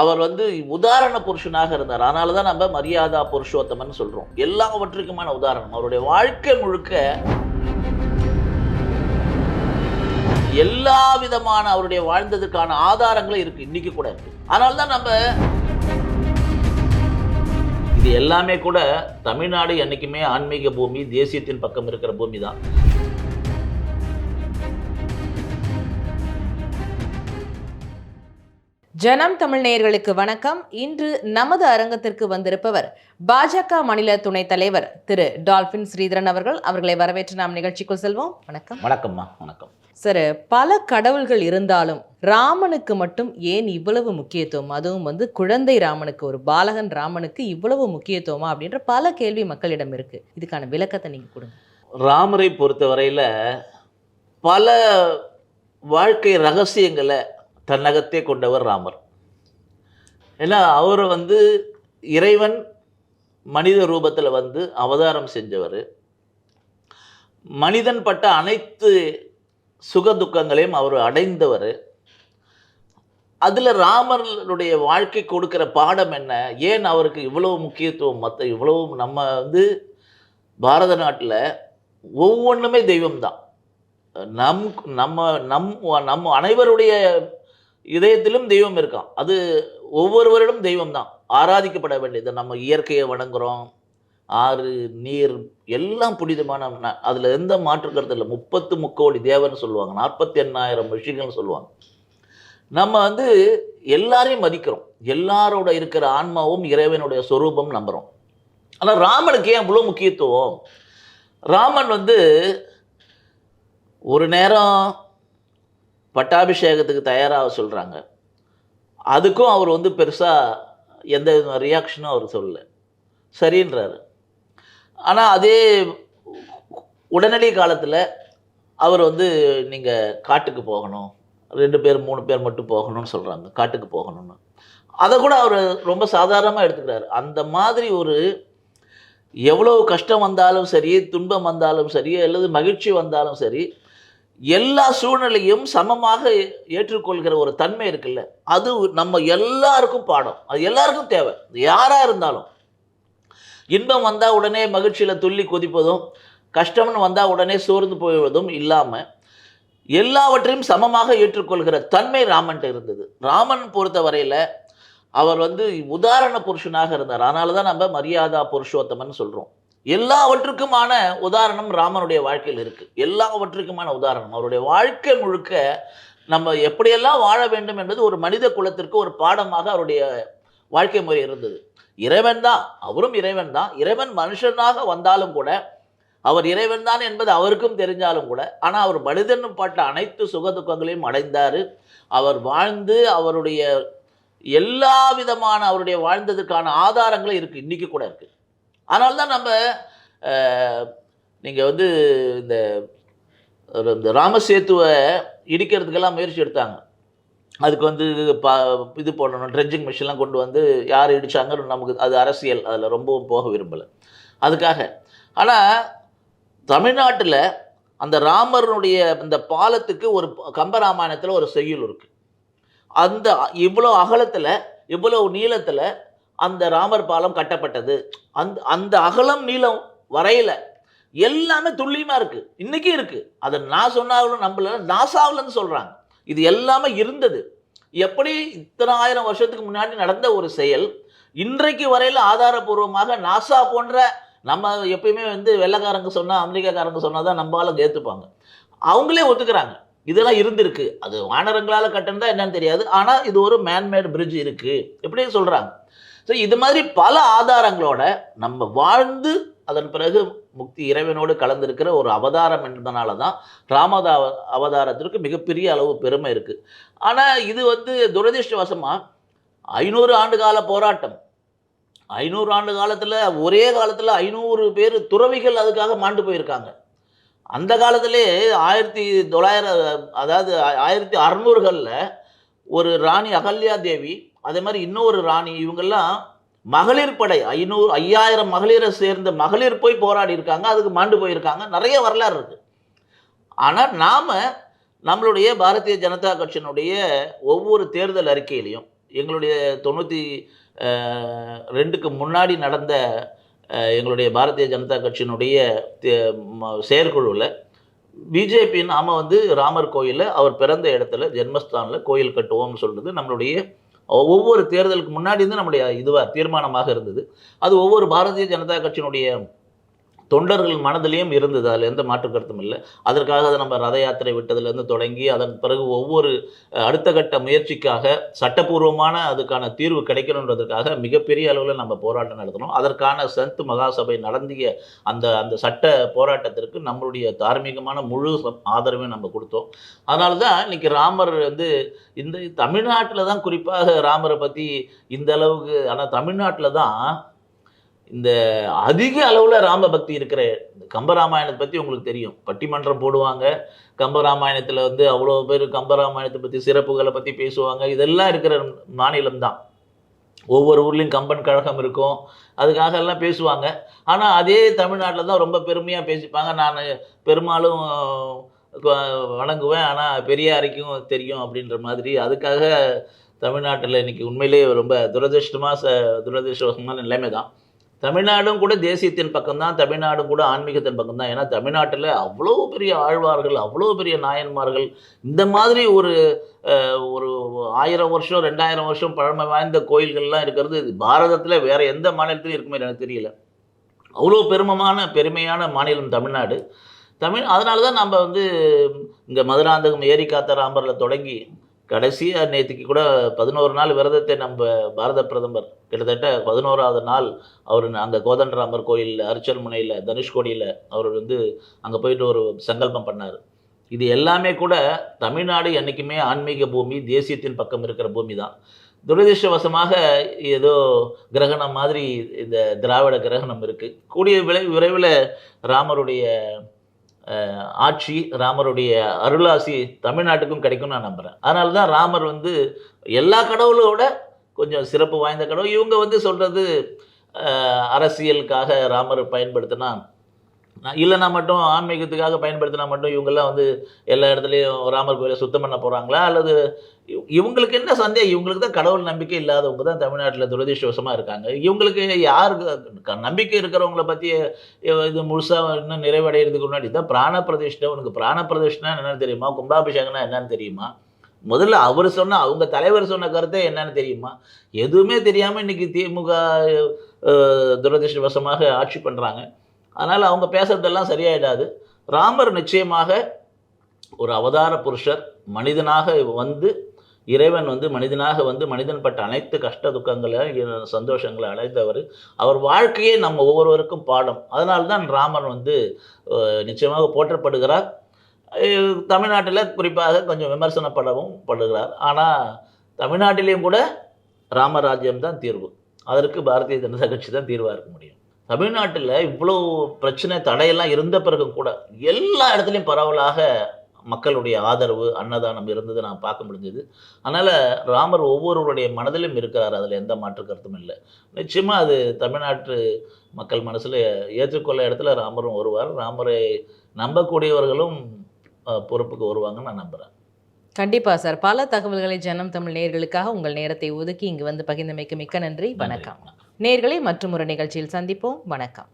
அவர் வந்து உதாரண புருஷனாக இருந்தார். அதனால தான் நம்ம மரியாதா புருஷோத்தமன் சொல்கிறோம் எல்லாவற்றுக்குமான உதாரணம். அவருடைய வாழ்க்கை முழுக்க எல்லா விதமான அவருடைய வாழ்ந்ததுக்கான ஆதாரங்களும் இருக்கு. இன்னைக்கு கூட இருக்கு. அதனால தான் நம்ம இது எல்லாமே கூட தமிழ்நாடு என்றைக்குமே ஆன்மீக பூமி தேசியத்தின் பக்கம் இருக்கிற பூமி தான் ஜனம் தமிழ் நேயர்களுக்கு வணக்கம். இன்று நமது அரங்கத்திற்கு வந்திருப்பவர் பாஜக மாநில துணைத் தலைவர் திரு டால்பின் ஸ்ரீதரன் அவர்கள். அவர்களை வரவேற்று நாம் நிகழ்ச்சிக்குள் செல்வோம். வணக்கம். வணக்கம்மா வணக்கம். சார் பல கடவுள்கள் இருந்தாலும் ராமனுக்கு மட்டும் ஏன் இவ்வளவு முக்கியத்துவம்? அதுவும் வந்து குழந்தை ராமனுக்கு ஒரு பாலகன் ராமனுக்கு இவ்வளவு முக்கியத்துவமா? அப்படின்ற பல கேள்வி மக்களிடம் இருக்கு. இதுக்கான விளக்கத்தை நீங்க கொடுங்க. ராமரை பொறுத்தவரையில் பல வாழ்க்கை ரகசியங்களை தன்னகத்தே கொண்டவர் ராமர். ஏன்னா அவர் வந்து இறைவன் மனித ரூபத்தில் வந்து அவதாரம் செஞ்சவர். மனிதன் பட்ட அனைத்து சுக துக்கங்களையும் அவர் அடைந்தவர். அதில் ராமருடைய வாழ்க்கை கொடுக்குற பாடம் என்ன? ஏன் அவருக்கு இவ்வளவு முக்கியத்துவம்? மற்ற இவ்வளவு நம்ம வந்து பாரத நாட்டில் ஒவ்வொன்றுமே தெய்வம்தான். நம் நம்ம நம் நம் அனைவருடைய இதயத்திலும் தெய்வம் இருக்கான். அது ஒவ்வொருவரிடம் தெய்வம் தான் ஆராதிக்கப்பட வேண்டியது. நம்ம இயற்கையை வணங்குறோம். ஆறு நீர் எல்லாம் புனிதமான அதில் எந்த மாற்று கருத்து இல்லை. முப்பத்து முக்கோடி தேவன்னு சொல்லுவாங்க. நாற்பத்தி எண்ணாயிரம் ரிஷிகள்னு சொல்லுவாங்க. நம்ம வந்து எல்லாரையும் மதிக்கிறோம். எல்லாரோட இருக்கிற ஆன்மாவும் இறைவனுடைய சொரூபம் நம்புகிறோம் ஆனால் ராமனுக்கு ஏன் இவ்வளோ முக்கியத்துவம்? ராமன் வந்து ஒரு நேரம் பட்டாபிஷேகத்துக்கு தயாராக சொல்கிறாங்க அதுக்கும் அவர் வந்து பெருசாக எந்த ரியாக்ஷனும் அவர் சொல்லல. சரின்றாரு. ஆனால் அதே உடனடி காலத்தில் அவர் வந்து நீங்கள் காட்டுக்கு போகணும். ரெண்டு பேர் மூணு பேர் மட்டும் போகணும்னு சொல்கிறாங்க காட்டுக்கு போகணும்னு. அதை கூட அவர் ரொம்ப சாதாரணமாக எடுத்துக்கிறாரு. அந்த மாதிரி ஒரு எவ்வளோ கஷ்டம் வந்தாலும் சரி துன்பம் வந்தாலும் சரி அல்லது மகிழ்ச்சி வந்தாலும் சரி எல்லா சூழ்நிலையும் சமமாக ஏற்றுக்கொள்கிற ஒரு தன்மை இருக்குல்ல. அது நம்ம எல்லாருக்கும் பாடம். அது எல்லாருக்கும் தேவை. யாராக இருந்தாலும். இன்பம் வந்தால் உடனே மகிழ்ச்சியில் துள்ளி குதிப்பதும் கஷ்டம்னு வந்தால் உடனே சோர்ந்து போய்வதும் இல்லாமல் எல்லாவற்றையும் சமமாக ஏற்றுக்கொள்கிற தன்மை ராமன்ட்ட இருந்தது. ராமன் பொறுத்த வரையில் அவர் வந்து உதாரண புருஷனாக இருந்தார். அதனால தான் நம்ம மரியாதா புருஷோத்தமன் சொல்கிறோம் எல்லாவற்றுக்குமான உதாரணம் ராமனுடைய வாழ்க்கையில் இருக்குது எல்லாவற்றுக்குமான உதாரணம். அவருடைய வாழ்க்கை முழுக்க நம்ம எப்படியெல்லாம் வாழ வேண்டும் என்பது ஒரு மனித குலத்திற்கு ஒரு பாடமாக அவருடைய வாழ்க்கை முறை இருந்தது. இறைவன் தான் அவரும் இறைவன் தான். இறைவன் மனுஷனாக வந்தாலும் கூட அவர் இறைவன் தான் என்பது அவருக்கும் தெரிஞ்சாலும் கூட ஆனால் அவர் மனிதனும் பட்ட அனைத்து சுகதுக்கங்களையும் அடைந்தார். அவர் வாழ்ந்து அவருடைய எல்லா விதமான அவருடைய வாழ்ந்ததுக்கான ஆதாரங்களும் இருக்குது இன்றைக்கி கூட இருக்குது அதனால தான் நம்ம நீங்கள் வந்து இந்த இந்த ராமசேத்துவை இடிக்கிறதுக்கெல்லாம் முயற்சி எடுத்தாங்க. அதுக்கு வந்து பா இது போடணும் ட்ரெஞ்சிங் மிஷின்லாம் கொண்டு வந்து யார் இடித்தாங்கன்னு நமக்கு அது அரசியல் அதில் ரொம்பவும் போக விரும்பலை. அதுக்காக ஆனால் தமிழ்நாட்டில் அந்த ராமருடைய இந்த பாலத்துக்கு ஒரு கம்பராமாயணத்தில் ஒரு செய்யுள் இருக்குது அந்த இவ்வளோ அகலத்தில் இவ்வளோ நீளத்தில் அந்த ராமர் பாலம் கட்டப்பட்டது. அந்த அந்த அகலம் நீளம் வரையில. எல்லாமே துல்லியமாக இருக்குது இன்றைக்கும் இருக்குது அதை நான் சொன்னாலும் நம்மள நாசாவிலன்னு சொல்கிறாங்க இது எல்லாமே இருந்தது. எப்படி இத்தனை ஆயிரம் வருஷத்துக்கு முன்னாடி நடந்த ஒரு செயல்? இன்றைக்கு வரையில் ஆதாரபூர்வமாக நாசா போன்ற நம்ம எப்பயுமே வந்து வெள்ளைக்காரங்க சொன்னால் அமெரிக்காக்காரங்க சொன்னால் தான் நம்ம ஏற்றுப்பாங்க அவங்களே ஒத்துக்கிறாங்க. இதெல்லாம் இருந்திருக்கு. அது வானரங்களால் கட்டினதா என்னன்னு தெரியாது. ஆனால் இது ஒரு மேன்மேட் பிரிட்ஜ் இருக்குது இப்படியே சொல்கிறாங்க ஸோ இது மாதிரி பல ஆதாரங்களோட நம்ம வாழ்ந்து அதன் பிறகு முக்தி இறைவனோடு கலந்திருக்கிற ஒரு அவதாரம் என்பதனால தான் ராமதா அவதாரத்திற்கு மிகப்பெரிய அளவு பெருமை இருக்குது ஆனால் இது வந்து துரதிர்ஷ்டவசமாக ஐநூறு ஆண்டு கால போராட்டம். ஐநூறு ஆண்டு காலத்தில் ஒரே காலத்தில் ஐநூறு பேர் துறவிகள் அதுக்காக மாண்டு போயிருக்காங்க. அந்த காலத்திலே ஆயிரத்தி தொள்ளாயிரம் அதாவது ஆயிரத்தி அறநூறுகளில் ஒரு ராணி அகல்யா தேவி அதே மாதிரி இன்னொரு ராணி இவங்கெல்லாம் மகளிர் படை. ஐநூறு ஐயாயிரம் மகளிரை சேர்ந்த மகளிர் போய் போராடி இருக்காங்க. அதுக்கு மாண்டு போயிருக்காங்க. நிறைய வரலாறு இருக்குது ஆனால் நாம் நம்மளுடைய பாரதிய ஜனதா கட்சியினுடைய ஒவ்வொரு தேர்தல் அறிக்கையிலையும் எங்களுடைய தொண்ணூற்றி ரெண்டுக்கு முன்னாடி நடந்த எங்களுடைய பாரதிய ஜனதா கட்சியினுடைய செயற்குழுவில் பிஜேபி நாம் வந்து ராமர் கோயிலில் அவர் பிறந்த இடத்துல ஜென்மஸ்தானில் கோயில் கட்டுவோம்னு சொல்கிறது நம்மளுடைய ஒவ்வொரு தேர்தலுக்கு முன்னாடி இருந்து நம்முடைய இதுவாக தீர்மானமாக இருந்தது. அது ஒவ்வொரு பாரதிய ஜனதா கட்சியினுடைய தொண்டர்கள் மனதிலையும் இருந்தது. அதில் எந்த மாற்று கருத்தும் இல்லை. அதற்காக அதை நம்ம ரத யாத்திரை விட்டதுலேருந்து தொடங்கி அதன் பிறகு ஒவ்வொரு அடுத்த கட்ட முயற்சிக்காக சட்டப்பூர்வமான அதுக்கான தீர்வு கிடைக்கணுன்றதுக்காக மிகப்பெரிய அளவில் நம்ம போராட்டம் நடத்தணும் அதற்கான சந்த் மகாசபை நடந்திய அந்த அந்த சட்ட போராட்டத்திற்கு நம்மளுடைய தார்மீகமான முழு ச- ஆதரவையும் நம்ம கொடுத்தோம். அதனால தான் இன்னைக்கு ராமர் வந்து இந்த தமிழ்நாட்டில் தான் குறிப்பாக ராமரை பற்றி இந்த அளவுக்கு ஆனால் தமிழ்நாட்டில் தான் இந்த அதிக அளவில் ராம பக்தி இருக்கிற இந்த கம்பராமாயணத்தை பற்றி உங்களுக்கு தெரியும். பட்டிமன்றம் போடுவாங்க. கம்பராமாயணத்தில் வந்து அவ்வளோ பேர் கம்பராமாயணத்தை பற்றி சிறப்புகளை பற்றி பேசுவாங்க. இதெல்லாம் இருக்கிற மாநிலம் தான். ஒவ்வொரு ஊர்லேயும் கம்பன் கழகம் இருக்கும். அதுக்காக எல்லாம் பேசுவாங்க. ஆனால் அதே தமிழ்நாட்டில் தான் ரொம்ப பெருமையாக பேசிப்பாங்க. நான் பெரும்பாலும் வணங்குவேன். ஆனால் பெரியாருக்கும் தெரியும் அப்படின்ற மாதிரி. அதுக்காக தமிழ்நாட்டில் இன்னைக்கு உண்மையிலேயே ரொம்ப துரதிருஷ்டமாக ச துரதிருஷ்டமான நிலைமை தான் தமிழ்நாடும் கூட தேசியத்தின் பக்கம் தான் தமிழ்நாடும் கூட ஆன்மீகத்தின் பக்கம் தான் ஏன்னா தமிழ்நாட்டில் அவ்வளோ பெரிய ஆழ்வார்கள் அவ்வளோ பெரிய நாயன்மார்கள் இந்த மாதிரி ஒரு ஒரு ஆயிரம் வருஷம் ரெண்டாயிரம் வருஷம் பழமை வாய்ந்த கோயில்கள்லாம் இருக்கிறது பாரதத்தில் வேறு எந்த மாநிலத்திலும் இருக்குமே எனக்கு தெரியல. அவ்வளோ பெருமமான பெருமையான மாநிலம் தமிழ்நாடு. தமிழ் அதனால தான் நம்ம வந்து இங்கே மதுராந்தகம் ஏரி காத்த ராமரில் தொடங்கி கடைசியாக நேற்றுக்கு கூட பதினோரு நாள் விரதத்தை நம்ம பாரத பிரதமர். கிட்டத்தட்ட பதினோராவது நாள் அவர் அங்கே கோதண்டராமர் கோயில் அரிச்சல்முனையில் தனுஷ்கோடியில் அவர் வந்து அங்கே போயிட்டு ஒரு சங்கல்பம் பண்ணார். இது எல்லாமே கூட தமிழ்நாடு என்றைக்குமே ஆன்மீக பூமி தேசியத்தின் பக்கம் இருக்கிற பூமி தான் துரதிருஷ்டவசமாக ஏதோ கிரகணம் மாதிரி இந்த திராவிட கிரகணம் இருக்குது கூடிய விளை விரைவில் ராமருடைய ஆட்சி ராமருடைய அருளாசி தமிழ்நாட்டுக்கும் கிடைக்கும்னு நான் நம்புகிறேன் அதனால தான் ராமர் வந்து எல்லா கடவுளோட கொஞ்சம் சிறப்பு வாய்ந்த கடவுள். இவங்க வந்து சொல்கிறது அரசியலுக்காக ராமர் பயன்படுத்தினா இல்லைனா மட்டும் ஆன்மீகத்துக்காக பயன்படுத்தினா மட்டும் இவங்கெல்லாம் வந்து எல்லா இடத்துலையும் ராமர் கோயிலை சுத்தம் பண்ண போகிறாங்களா அல்லது இவங்களுக்கு என்ன சந்தேகம்? இவங்களுக்கு தான் கடவுள் நம்பிக்கை இல்லாதவங்க தான் தமிழ்நாட்டில் துரதிருஷ்டவசமாக இருக்காங்க. இவங்களுக்கு யாருக்கு க- நம்பிக்கை இருக்கிறவங்கள பற்றி இது முழுசாக இன்னும் நிறைவடைகிறதுக்கு முன்னாடி தான் பிராண பிரதிஷ்டை. உனக்கு பிராண பிரதிஷ்டா என்னென்னு தெரியுமா? கும்பாபிஷேகம்னா என்னன்னு தெரியுமா? முதல்ல அவர் சொன்ன அவங்க தலைவர் சொன்ன கருத்தே என்னன்னு தெரியுமா? எதுவுமே தெரியாமல் இன்றைக்கி திமுக துரதிருஷ்டவசமாக துரதிர்ஷ்டவசமாக ஆட்சி பண்ணுறாங்க அதனால் அவங்க பேசுகிறதெல்லாம் சரியாயிடாது. ராமர் நிச்சயமாக ஒரு அவதார புருஷர் மனிதனாக வந்து இறைவன் வந்து மனிதனாக வந்து மனிதன் பட்ட அனைத்து கஷ்ட துக்கங்களை சந்தோஷங்களை அடைந்தவர். அவர் வாழ்க்கையே நம்ம ஒவ்வொருவருக்கும் பாடம். அதனால தான் ராமன் வந்து நிச்சயமாக போற்றப்படுகிறார். தமிழ்நாட்டில் குறிப்பாக கொஞ்சம் விமர்சனப்படவும் படுகிறார். ஆனால் தமிழ்நாட்டிலேயும் கூட ராமராஜ்யம் தான் தீர்வு. அதற்கு பாரதிய ஜனதா கட்சி தான் தீர்வாக இருக்க முடியும். தமிழ்நாட்டில் இவ்வளோ பிரச்சனை தடையெல்லாம் இருந்த பிறகும் கூட எல்லா இடத்துலையும் பரவலாக மக்களுடைய ஆதரவு அன்னதானம் இருந்தது நான் பார்க்க முடிஞ்சது. அதனால் ராமர் ஒவ்வொருவருடைய மனதிலும் இருக்கிறார் அதில் எந்த மாற்று கருத்தும் இல்லை. நிச்சயமாக அது தமிழ்நாட்டு மக்கள் மனசில் ஏற்றுக்கொள்ள இடத்துல ராமரும் வருவார். ராமரை நம்பக்கூடியவர்களும் பொறுப்புக்கு வருவாங்கன்னு நான் நம்புகிறேன் கண்டிப்பா சார். பல தகவல்களை ஜனம் தமிழ் நேயர்களுக்காக உங்கள் நேரத்தை ஒதுக்கி இங்கு வந்து பகிர்ந்தமைக்கு மிக்க நன்றி. வணக்கம். நேர்களை மற்றும் ஒரு நிகழ்ச்சியில் சந்திப்போம். வணக்கம்.